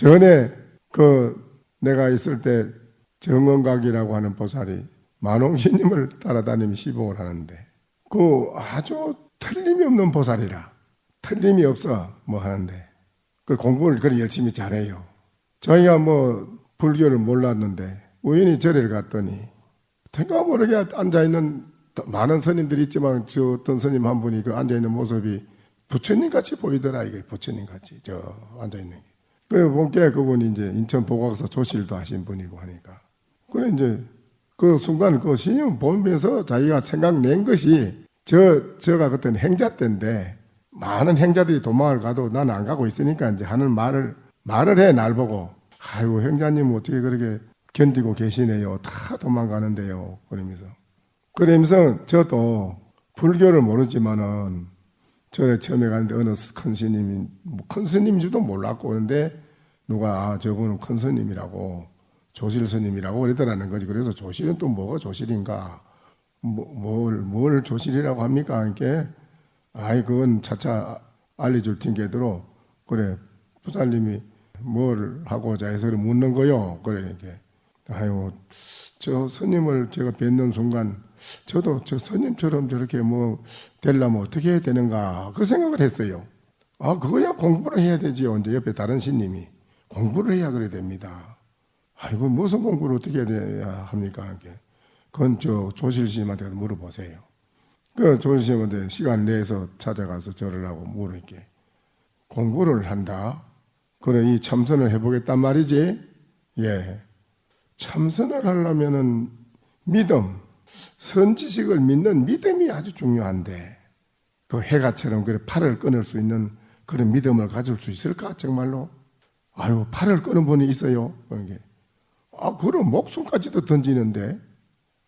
전에 그 내가 있을 때 정원각이라고 하는 보살이 만홍신님을 따라다니며 시봉을 하는데 그 아주 틀림이 없는 보살이라 틀림이 없어 뭐 하는데 그 공부를 그리 열심히 잘해요. 저희가 뭐 불교를 몰랐는데 우연히 절에 갔더니 생각 모르게 앉아 있는 많은 스님들이 있지만 저 어떤 스님 한 분이 그 앉아 있는 모습이 부처님 같이 보이더라 이게 부처님 같이 저 앉아 있는 게. 그 본께 그분이 이제 인천 보각서 조실도 하신 분이고 하니까. 그래 이제 그 순간 그 신임 보면서 자기가 생각낸 것이 저 저가 그때 행자 때인데 많은 행자들이 도망을 가도 나는 안 가고 있으니까 이제 하는 말을 말을 해 날 보고. 아이고 행자님 어떻게 그렇게 견디고 계시네요. 다 도망가는데요. 그러면서. 그러면서 저도 불교를 모르지만은 저 처음에 갔는데 어느 큰 스님이 뭐큰 스님인 줄도 몰랐고 그런데 누가 아 저분은 큰 스님이라고 조실 스님이라고 그러더라는 거지. 그래서 조실은 또 뭐가 조실인가? 뭐, 뭘, 뭘 조실이라고 합니까? 이게 아이 그건 차차 알려줄 텐게도록 그래 부살님이 뭘 하고자 해서 묻는 거요. 그래 이게. 아유 저 스님을 제가 뵙는 순간 저도 저 스님처럼 저렇게 뭐 되려면 어떻게 해야 되는가 그 생각을 했어요. 아 그거야 공부를 해야 되지요. 이제 옆에 다른 신님이 공부를 해야 그래 됩니다. 아이고 무슨 공부를 어떻게 해야 합니까? 이게 그건 저 조실 스님한테 가서 물어보세요. 그 조실 스님한테 시간 내서 찾아가서 절을 하고 물으니까 공부를 한다. 그래 이 참선을 해보겠단 말이지. 예. 참선을 하려면은 믿음, 선지식을 믿는 믿음이 아주 중요한데 그 해가처럼 그래 팔을 끊을 수 있는 그런 믿음을 가질 수 있을까 정말로? 아유 팔을 끊은 분이 있어요. 그게 아 그럼 목숨까지도 던지는데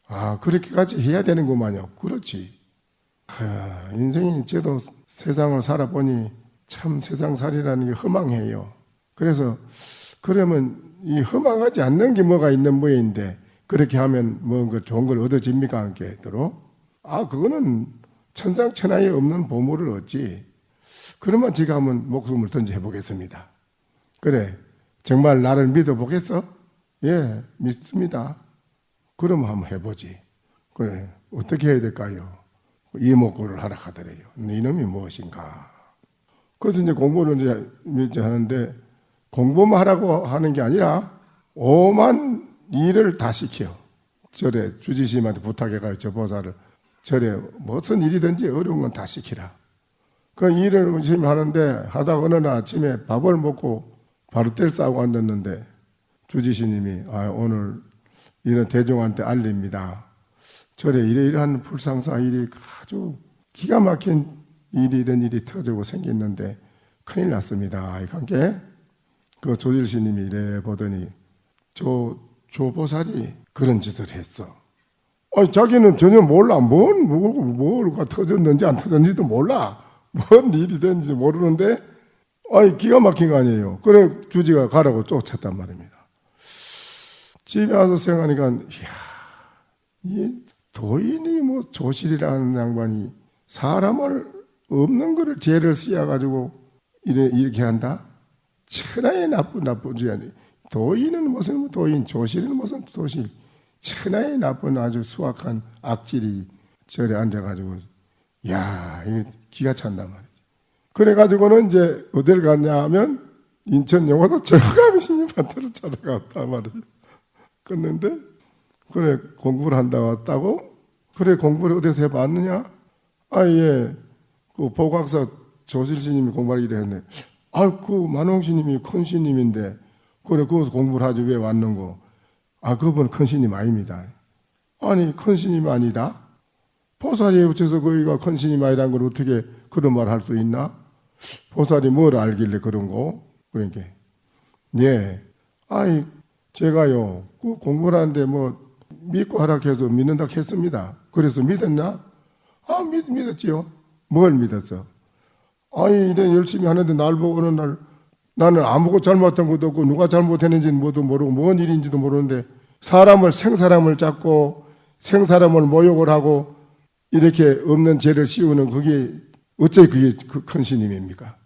아 그렇게까지 해야 되는구만요. 그렇지. 아, 인생이 저도 세상을 살아보니 참 세상 살이라는 게 허망해요. 그래서 그러면 이 허망하지 않는 게 뭐가 있는 모양인데 그렇게 하면 뭔가 좋은 걸 얻어집니까? 함께 도록 아 그거는 천상천하에 없는 보물을 얻지. 그러면 제가 한번 목숨을 던져 해보겠습니다. 그래 정말 나를 믿어보겠어? 예 믿습니다. 그럼 한번 해보지. 그래 어떻게 해야 될까요? 이목구를 하라 하더래요. 이놈이 무엇인가? 그래서 이제 공부를 이제 하는데 공부만 하라고 하는 게 아니라 오만 일을 다 시켜. 절에 주지심한테 부탁해가지고 저 보살을 절에 무슨 일이든지 어려운 건 다 시키라. 그 일을 열심히 하는데 하다가 어느 날 아침에 밥을 먹고 바로 뗄 싸고 앉았는데 주지시님이 아, 오늘 이런 대중한테 알립니다. 절에 이러이러한 불상사 일이 아주 기가 막힌 일이 이런 일이 터지고 생겼는데 큰일 났습니다. 이 관계 그 조질스님이 이래 보더니 저 조보살이 그런 짓을 했어. 아니, 자기는 전혀 몰라. 뭔, 뭐, 뭐가 터졌는지 안 터졌는지도 몰라. 뭔 일이 됐는지 모르는데, 아니, 기가 막힌 거 아니에요. 그래, 주지가 가라고 쫓았단 말입니다. 집에 와서 생각하니까, 이야, 이 도인이 뭐 조실이라는 양반이 사람을 없는 거를 죄를 씌워가지고 이래, 이렇게 한다? 천하의 나쁜 나쁘지 아니 도인은 무슨 뭐 도인 조실은 무슨 조실 천하의 나쁜 아주 수악한 악질이 절에 앉아가지고 야 이게 기가 찬단 말이지 그래가지고는 이제 어딜 갔냐 하면 인천 영화도 절감 신님한테로 찾아갔다 말이야 끊는데 그래 공부를 한다 왔다고 그래 공부를 어디서 해봤느냐 아 예 그 보각사 조실 스님이 공부를 이래 했네 아, 그 만홍스님이 큰 스님인데 그래 그 공부를 하지 왜 왔는고? 아, 그분 큰 스님 아닙니다. 아니 큰 스님 아니다. 보살이 붙여서 거기가 큰 스님 아니란 걸 어떻게 그런 말 할 수 있나? 보살이 뭘 알길래 그런 거? 그러니까 예, 아이 제가요 그 공부를 하는데 뭐 믿고 하락해서 믿는다 했습니다. 그래서 믿었나? 아 믿, 믿었지요. 뭘 믿었어? 아니 이래 열심히 하는데 날 보고 어느 날 나는 아무것도 잘못한 것도 없고 누가 잘못했는지는 뭐도 모르고 뭔 일인지도 모르는데 사람을 생사람을 잡고 생사람을 모욕을 하고 이렇게 없는 죄를 씌우는 그게 어째 그게 그큰 스님입니까?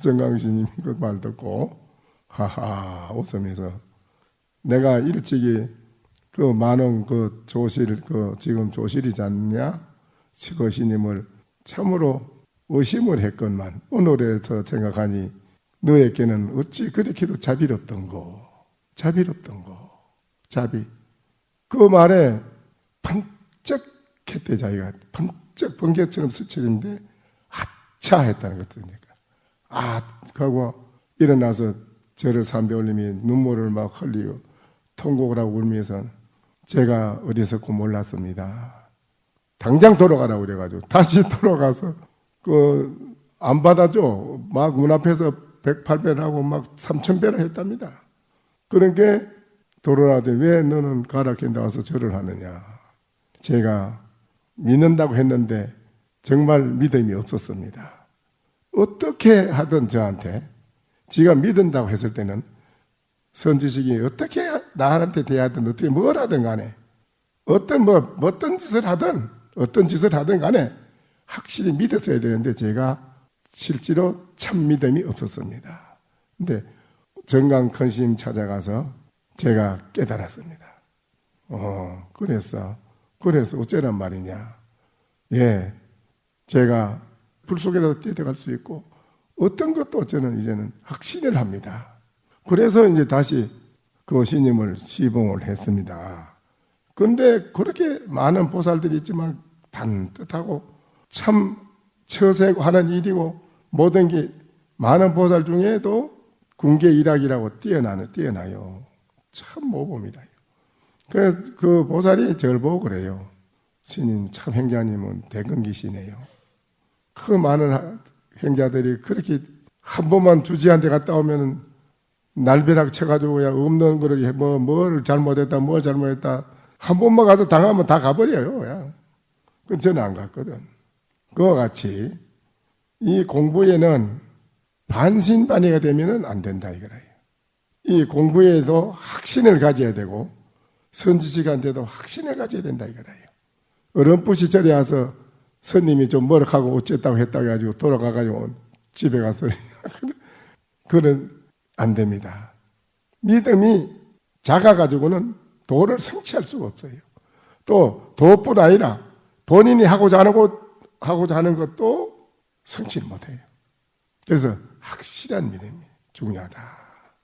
정강 스님이 그 말 듣고 하하 웃으면서. 내가 일찍이 그 만원 그 조실 그 지금 조실이지 않냐? 시거시님을 참으로 의심을 했건만 오늘에서 생각하니 너에게는 어찌 그렇게도 자비롭던고 자비롭던고 자비. 그 말에 번쩍했대 자기가 번쩍 번개처럼 스치는데 아차 했다는 것입니까 아 그하고 일어나서 저를 삼배 올림이 눈물을 막 흘리고 통곡을 하고 울면서 제가 어디서고 몰랐습니다. 당장 돌아가라고 그래가지고 다시 돌아가서 그 안 받아줘 막 문 앞에서 108배를 하고 막 3000배를 했답니다. 그런 게 돌아가더니 왜 너는 가락에 나와서 절을 하느냐. 제가 믿는다고 했는데 정말 믿음이 없었습니다. 어떻게 하든 저한테 지가 믿는다고 했을 때는 선지식이 어떻게 나한테 대하든 어떻게 뭘 하든 간에 어떤 뭐 어떤 짓을 하든 어떤 짓을 하든 간에 확실히 믿었어야 되는데 제가 실제로 참 믿음이 없었습니다. 근데 정강 컨심 찾아가서 제가 깨달았습니다. 어, 그래서 그래서 어쩌란 말이냐? 예, 제가 불 속에라도 뛰어갈 수 있고 어떤 것도 저는 이제는 확신을 합니다. 그래서 이제 다시 그 신임을 시봉을 했습니다. 그런데 그렇게 많은 보살들이 있지만 반듯하고 참 처세하는 일이고 모든 게 많은 보살 중에도 궁계 일학이라고 뛰어나는 뛰어나요. 참 모범이라요. 그래서 그 보살이 저를 보고 그래요. 스님 참 행자님은 대근기시네요. 그 많은 행자들이 그렇게 한 번만 주지한테 갔다 오면은 날벼락 쳐가지고 야 없는 거를 뭐뭘 잘못했다 뭘 잘못했다 한 번만 가서 당하면 다 가버려요. 야. 그 저는 안 갔거든. 그와 같이 이 공부에는 반신반의가 되면은 안 된다 이거예요. 이 공부에도 확신을 가져야 되고 선지식한테도 확신을 가져야 된다 이거예요. 어렴풋이 절에 와서 스님이 좀 머럭하고 어쨌다고 했다고 해가지고 돌아가가지고 집에 가서 그는 안 됩니다. 믿음이 작아가지고는 도를 성취할 수가 없어요. 또 도뿐 아니라 본인이 하고자 하는 것, 하고자 하는 것도 성취를 못해요. 그래서 확실한 믿음이 중요하다.